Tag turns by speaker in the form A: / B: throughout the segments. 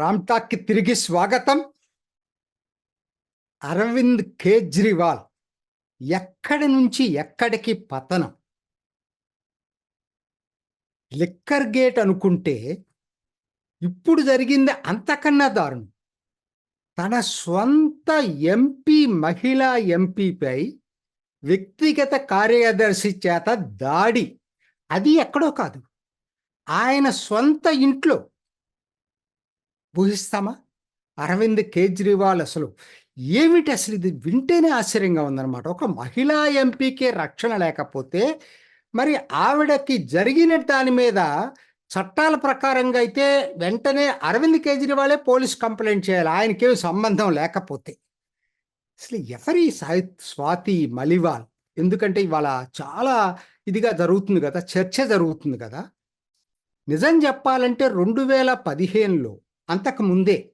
A: రామ్టాక్కి తిరిగి స్వాగతం. అరవింద్ కేజ్రీవాల్ ఎక్కడి నుంచి ఎక్కడికి పతనం? లిక్కర్ గేట్ అనుకుంటే ఇప్పుడు జరిగింది అంతకన్నా దారుణం. తన స్వంత ఎంపీ మహిళా ఎంపీపై వ్యక్తిగత కార్యదర్శి చేత దాడి. అది ఎక్కడో కాదు. ఆయన సొంత ఇంట్లో ఊహిస్తామా అరవింద్ కేజ్రీవాల్ అసలు ఏమిటి అసలు ఇది? వింటేనే ఆశ్చర్యంగా ఉందన్నమాట. ఒక మహిళా ఎంపీకే రక్షణ లేకపోతే మరి ఆవిడకి జరిగిన దాని మీద చట్టాల ప్రకారంగా అయితే వెంటనే అరవింద్ కేజ్రీవాలే పోలీస్ కంప్లైంట్ చేయాలి. ఆయనకేమి సంబంధం లేకపోతే. అసలు ఎవరి సాయి స్వాతి మలివాల్? ఎందుకంటే ఇవాళ చాలా ఇదిగా జరుగుతుంది కదా చర్చ జరుగుతుంది కదా. నిజం చెప్పాలంటే రెండు వేల పదిహేనులో అంతకు ముందే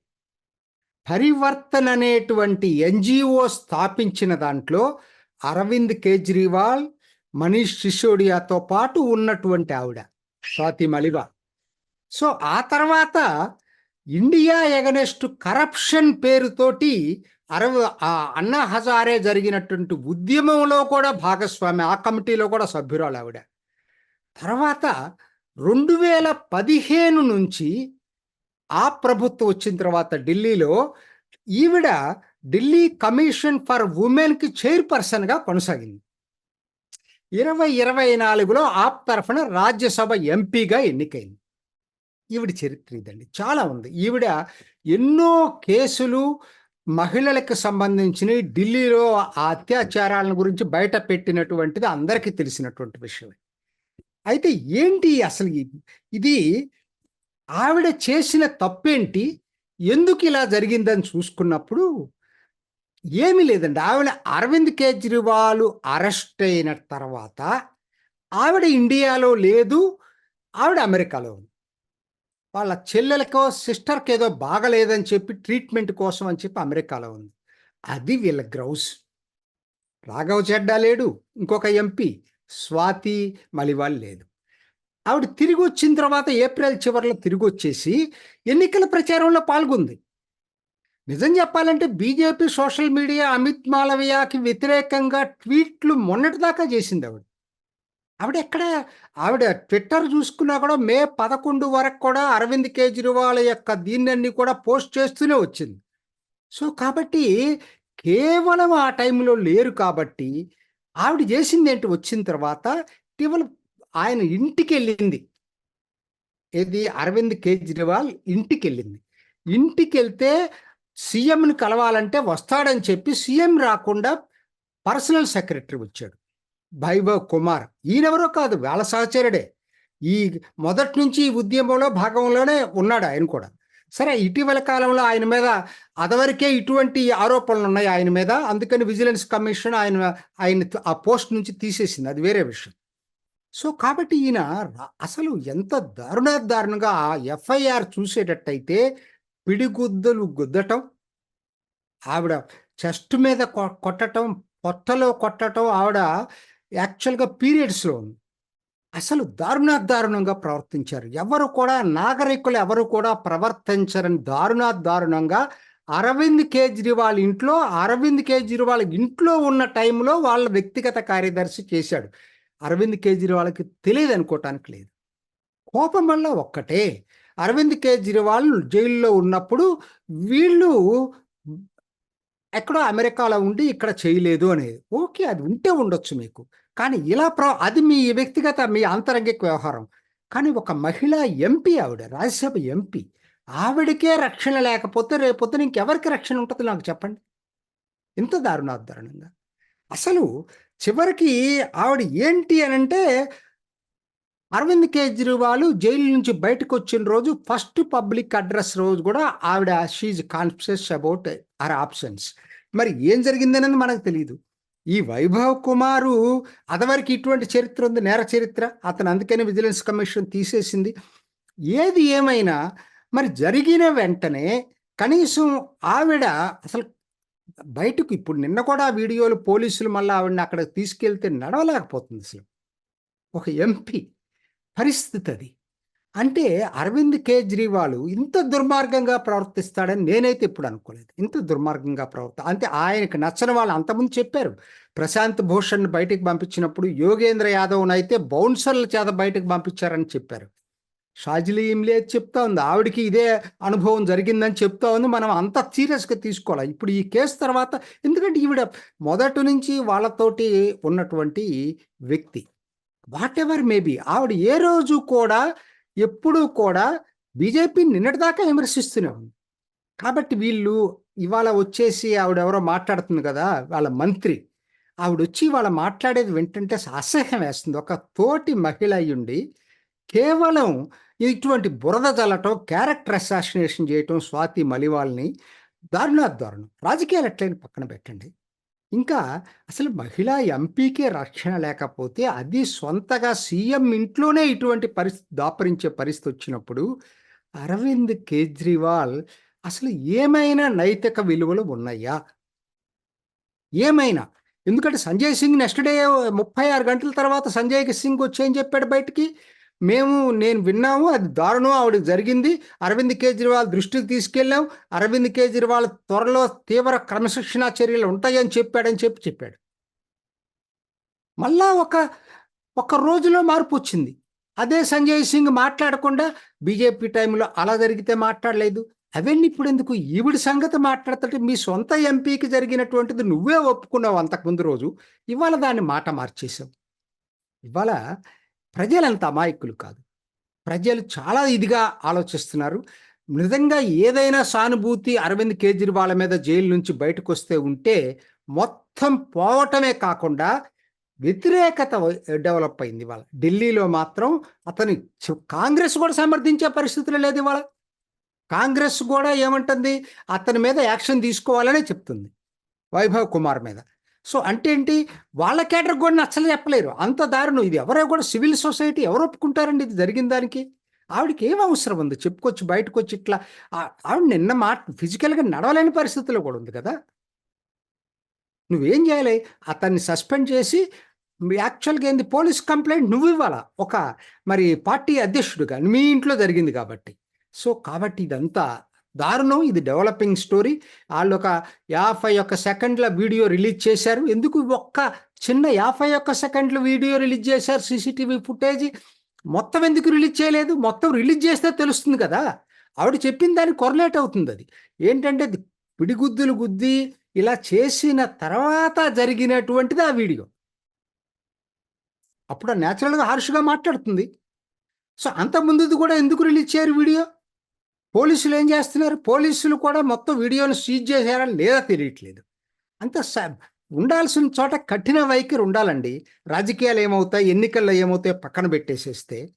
A: పరివర్తన్ అనేటువంటి ఎన్జిఓ స్థాపించిన దాంట్లో అరవింద్ కేజ్రీవాల్ మనీష్ సిసోడియాతో పాటు ఉన్నటువంటి ఆవిడ స్వాతి మలివా. సో ఆ తర్వాత ఇండియా ఎగనెస్ట్ కరప్షన్ పేరుతోటి అరవ అన్నా హజారే జరిగినటువంటి ఉద్యమంలో కూడా భాగస్వామి ఆ కమిటీలో కూడా సభ్యురాలు ఆవిడ. తర్వాత రెండు వేల పదిహేను నుంచి ఆ ప్రభుత్వం వచ్చిన తర్వాత ఢిల్లీలో ఈవిడ ఢిల్లీ కమిషన్ ఫర్ ఉమెన్కి చైర్పర్సన్గా కొనసాగింది. ఇరవై ఇరవై నాలుగులో ఆప్ తరఫున రాజ్యసభ ఎంపీగా ఎన్నికైంది. ఈవిడ చరిత్ర ఇదండి. చాలా ఉంది. ఈవిడ ఎన్నో కేసులు మహిళలకు సంబంధించిన ఢిల్లీలో ఆ అత్యాచారాలను గురించి బయట పెట్టినటువంటిది అందరికీ తెలిసినటువంటి విషయమే. అయితే ఏంటి అసలు ఇది ఆవిడ చేసిన తప్పేంటి? ఎందుకు ఇలా జరిగిందని చూసుకున్నప్పుడు ఏమీ లేదండి. ఆవిడ అరవింద్ కేజ్రీవాల్ అరెస్ట్ అయిన తర్వాత ఆవిడ ఇండియాలో లేదు ఆవిడ అమెరికాలో ఉంది. వాళ్ళ చెల్లెలకో సిస్టర్కి ఏదో బాగలేదని చెప్పి ట్రీట్మెంట్ కోసం అని చెప్పి అమెరికాలో ఉంది. అది వీళ్ళ గ్రౌస్. రాఘవ్ చెడ్డా లేడు ఇంకొక ఎంపీ. స్వాతి మలివాల్ లేదు. ఆవిడ తిరిగి వచ్చిన తర్వాత ఏప్రిల్ చివరిలో తిరిగి వచ్చేసి ఎన్నికల ప్రచారంలో పాల్గొంది. నిజం చెప్పాలంటే బీజేపీ సోషల్ మీడియా అమిత్ మాలవియాకి వ్యతిరేకంగా ట్వీట్లు మొన్నటిదాకా చేసింది ఆవిడ. ఆవిడ ఎక్కడ? ఆవిడ ట్విట్టర్ చూసుకున్నా కూడా మే పదకొండు వరకు కూడా అరవింద్ కేజ్రీవాల్ యొక్క దీన్ని కూడా పోస్ట్ చేస్తూనే వచ్చింది. సో కాబట్టి కేవలం ఆ టైంలో లేరు కాబట్టి ఆవిడ చేసింది ఏంటి? వచ్చిన తర్వాత ఇటీవల ఆయన ఇంటికి వెళ్ళింది ఏది? అరవింద్ కేజ్రీవాల్ ఇంటికి వెళ్ళింది ఇంటికి వెళ్తే సీఎంని కలవాలంటే వస్తాడని చెప్పి సీఎం రాకుండా పర్సనల్ సెక్రటరీ వచ్చాడు. భైభవ్ కుమార్. ఈయనెవరో కాదు వాళ్ళ సహచరుడే. ఈ మొదటి నుంచి ఈ ఉద్యమంలో భాగంలోనే ఉన్నాడు ఆయన కూడా. సరే ఇటీవల కాలంలో ఆయన మీద అదవరకే ఇటువంటి ఆరోపణలు ఉన్నాయి ఆయన మీద. అందుకని విజిలెన్స్ కమిషన్ ఆయన ఆయన ఆ పోస్ట్ నుంచి తీసేసింది. అది వేరే విషయం. సో కాబట్టి ఈయన అసలు ఎంత దారుణ దారుణంగా ఆ ఎఫ్ఐఆర్ చూసేటట్టయితే పిడిగుద్దలు గుద్దటం ఆవిడ చెస్ట్ మీద కొ- కొట్టటం పొట్టలో కొట్టటం ఆవిడ యాక్చువల్గా పీరియడ్స్లో ఉంది అసలు దారుణ దారుణంగా ప్రవర్తించారు. ఎవరు కూడా నాగరికులు ఎవరు కూడా ప్రవర్తించరని దారుణ దారుణంగా అరవింద్ కేజ్రీవాల్ ఇంట్లో అరవింద్ కేజ్రీవాల్ ఇంట్లో ఉన్న టైంలో వాళ్ళ వ్యక్తిగత కార్యదర్శి చేశాడు. అరవింద్ కేజ్రీవాల్కి తెలియదు అనుకోవటానికి లేదు. కోపం వల్ల ఒక్కటే. అరవింద్ కేజ్రీవాల్ జైల్లో ఉన్నప్పుడు వీళ్ళు ఎక్కడో అమెరికాలో ఉండి ఇక్కడ చేయలేదు అనేది. ఓకే అది ఉంటే ఉండొచ్చు మీకు. కానీ ఇలా ప్ర అది మీ వ్యక్తిగత మీ అంతరంగిక వ్యవహారం. కానీ ఒక మహిళా ఎంపీ ఆవిడ రాజ్యసభ ఎంపీ ఆవిడకే రక్షణ లేకపోతే రేపొద్దున ఇంకెవరికి రక్షణ ఉంటుంది నాకు చెప్పండి? ఇంత దారుణాదారుణంగా అసలు చివరికి ఆవిడ ఏంటి అని అంటే అరవింద్ కేజ్రీవాల్ జైలు నుంచి బయటకు వచ్చిన రోజు ఫస్ట్ పబ్లిక్ అడ్రస్ రోజు కూడా ఆవిడ she's conscious about her options మరి ఏం జరిగిందనేది మనకు తెలియదు ఈ వైభవ్ కుమారు అదవరకు ఇటువంటి చరిత్ర ఉంది నేర చరిత్ర. అతను అందుకని విజిలెన్స్ కమిషన్ తీసేసింది. ఏది ఏమైనా మరి జరిగిన వెంటనే కనీసం ఆవిడ అసలు బయటకు ఇప్పుడు నిన్న కూడా వీడియోలు పోలీసులు మళ్ళీ ఆవిడని అక్కడ తీసుకెళ్తే నడవలేకపోతుంది అసలు. ఒక ఎంపీ పరిస్థితి అది. అంటే అరవింద్ కేజ్రీవాల్ ఇంత దుర్మార్గంగా ప్రవర్తిస్తాడని నేనైతే ఎప్పుడు అనుకోలేదు. ఇంత దుర్మార్గంగా ప్రవర్త అంటే ఆయనకు నచ్చని వాళ్ళు అంతకుముందు చెప్పారు. ప్రశాంత్ భూషణ్ బయటికి పంపించినప్పుడు యోగేంద్ర యాదవ్ను అయితే బౌన్సర్ల చేత బయటకు పంపించారని చెప్పారు. షాజిలీ లేదు చెప్తా ఉంది. ఆవిడకి ఇదే అనుభవం జరిగిందని చెప్తా ఉంది. మనం అంత సీరియస్గా తీసుకోవాలి? ఇప్పుడు ఈ కేసు తర్వాత ఎందుకంటే ఈవిడ మొదటి నుంచి వాళ్ళతోటి ఉన్నటువంటి వ్యక్తి. వాట్ ఎవర్ మేబీ ఆవిడ ఏ రోజు కూడా ఎప్పుడూ కూడా బీజేపీ నిన్నటిదాకా విమర్శిస్తూనే ఉంది. కాబట్టి వీళ్ళు ఇవాళ వచ్చేసి ఆవిడెవరో మాట్లాడుతుంది కదా వాళ్ళ మంత్రి. ఆవిడ వచ్చి వాళ్ళ మాట్లాడేది వింటుంటే అసహ్యం వేస్తుంది. ఒక తోటి మహిళ అయ్యుండి కేవలం ఇటువంటి బురద చల్లటం క్యారెక్టర్ అసాసినేషన్ చేయటం స్వాతి మలివాల్ని దారుణా దారుణం. రాజకీయాలు ఎట్లయినా పక్కన పెట్టండి. ఇంకా అసలు మహిళా ఎంపీకే రక్షణ లేకపోతే అది సొంతగా సీఎం ఇంట్లోనే ఇటువంటి పరిస్థితి దాపరించే పరిస్థితి వచ్చినప్పుడు అరవింద్ కేజ్రీవాల్ అసలు ఏమైనా నైతిక విలువలు ఉన్నాయా? ఏమైనా? ఎందుకంటే సంజయ్ సింగ్ నెక్స్ట్ డే ముప్పై ఆరు గంటల తర్వాత సంజయ్ సింగ్ వచ్చి ఏం చెప్పాడు బయటికి. మేము నేను విన్నాము అది దారుణం. ఆవిడకి జరిగింది. అరవింద్ కేజ్రీవాల్ దృష్టికి తీసుకెళ్ళాం. అరవింద్ కేజ్రీవాల్ త్వరలో తీవ్ర క్రమశిక్షణా చర్యలు ఉంటాయని చెప్పాడని చెప్పి చెప్పాడు. మళ్ళా ఒక ఒక రోజులో మార్పు వచ్చింది. అదే సంజయ్ సింగ్ మాట్లాడకుండా బీజేపీ టైంలో అలా జరిగితే మాట్లాడలేదు. అవన్నీ ఇప్పుడు ఎందుకు ఈవిడి సంగతి మాట్లాడుతుంటే మీ సొంత ఎంపీకి జరిగినటువంటిది నువ్వే ఒప్పుకున్నావు అంతకుముందు రోజు. ఇవాళ దాన్ని మాట మార్చేసావు ఇవాళ ప్రజలంత అమాయకులు కాదు. ప్రజలు చాలా ఇదిగా ఆలోచిస్తున్నారు. నిజంగా ఏదైనా సానుభూతి అరవింద్ కేజ్రీవాల్ మీద జైలు నుంచి బయటకు వస్తే ఉంటే మొత్తం పోవటమే కాకుండా వ్యతిరేకత డెవలప్ అయింది ఇవాళ. ఢిల్లీలో మాత్రం అతని కాంగ్రెస్ కూడా సమర్థించే పరిస్థితులు లేదు ఇవాళ. కాంగ్రెస్ కూడా ఏమంటుంది? అతని మీద యాక్షన్ తీసుకోవాలనే చెప్తుంది. వైభవ్ కుమార్ మీద. సో అంటే ఏంటి? వాళ్ళ కేటర్ కూడా నచ్చలు చెప్పలేరు. అంత దారుణం. ఇది ఎవరో కూడా సివిల్ సొసైటీ ఎవరు ఒప్పుకుంటారండి? ఇది జరిగిన దానికి? ఆవిడకి ఏం అవసరం ఉంది? చెప్పుకొచ్చి బయటకు వచ్చి ఇట్లా ఆవిడ నిన్న మాట ఫిజికల్గా నడవలేని పరిస్థితిలో కూడా ఉంది కదా? నువ్వేం చేయాలి? అతన్ని సస్పెండ్ చేసి యాక్చువల్గా ఏంది? పోలీస్ కంప్లైంట్ నువ్వు ఇవ్వాలా? ఒక మరి పార్టీ అధ్యక్షుడుగా మీ ఇంట్లో జరిగింది కాబట్టి. సో కాబట్టి ఇదంతా దారుణం. ఇది డెవలపింగ్ స్టోరీ వాళ్ళు ఒక యాభై ఒక్క సెకండ్ల వీడియో రిలీజ్ చేశారు. ఎందుకు ఒక్క చిన్న యాభై ఒక్క సెకండ్ల వీడియో రిలీజ్ చేశారు సీసీటీవీ ఫుటేజ్? మొత్తం ఎందుకు రిలీజ్ చేయలేదు? మొత్తం రిలీజ్ చేస్తే తెలుస్తుంది కదా. ఆవిడ చెప్పిన దానికి కొరలేట్ అవుతుంది అది. ఏంటంటే పిడిగుద్దులు గుద్ది ఇలా చేసిన తర్వాత జరిగినటువంటిది ఆ వీడియో. అప్పుడు న్యాచురల్గా హార్ష్గా మాట్లాడుతుంది. సో అంత ముందుది కూడా ఎందుకు రిలీజ్ చేయరు వీడియో? పోలీసులు ఏం చేస్తున్నారు? పోలీసులు కూడా మొత్తం వీడియోని సీజ్ చేశారా లేదా తెలియట్లేదు. అంత ఉండాల్సిన చోట కఠిన వైఖరి ఉండాలండి. రాజకీయాలు ఏమవుతాయి? ఎన్నికల్లో ఏమవుతాయి పక్కన పెట్టేసేస్తే.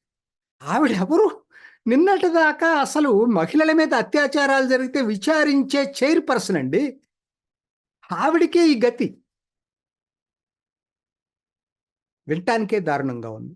A: ఆవిడ ఎవరు? నిన్నటి దాకా అసలు మహిళల మీద అత్యాచారాలు జరిగితే విచారించే చైర్ పర్సన్ అండి. ఆవిడకే ఈ గతి. వినటానికే దారుణంగా ఉంది.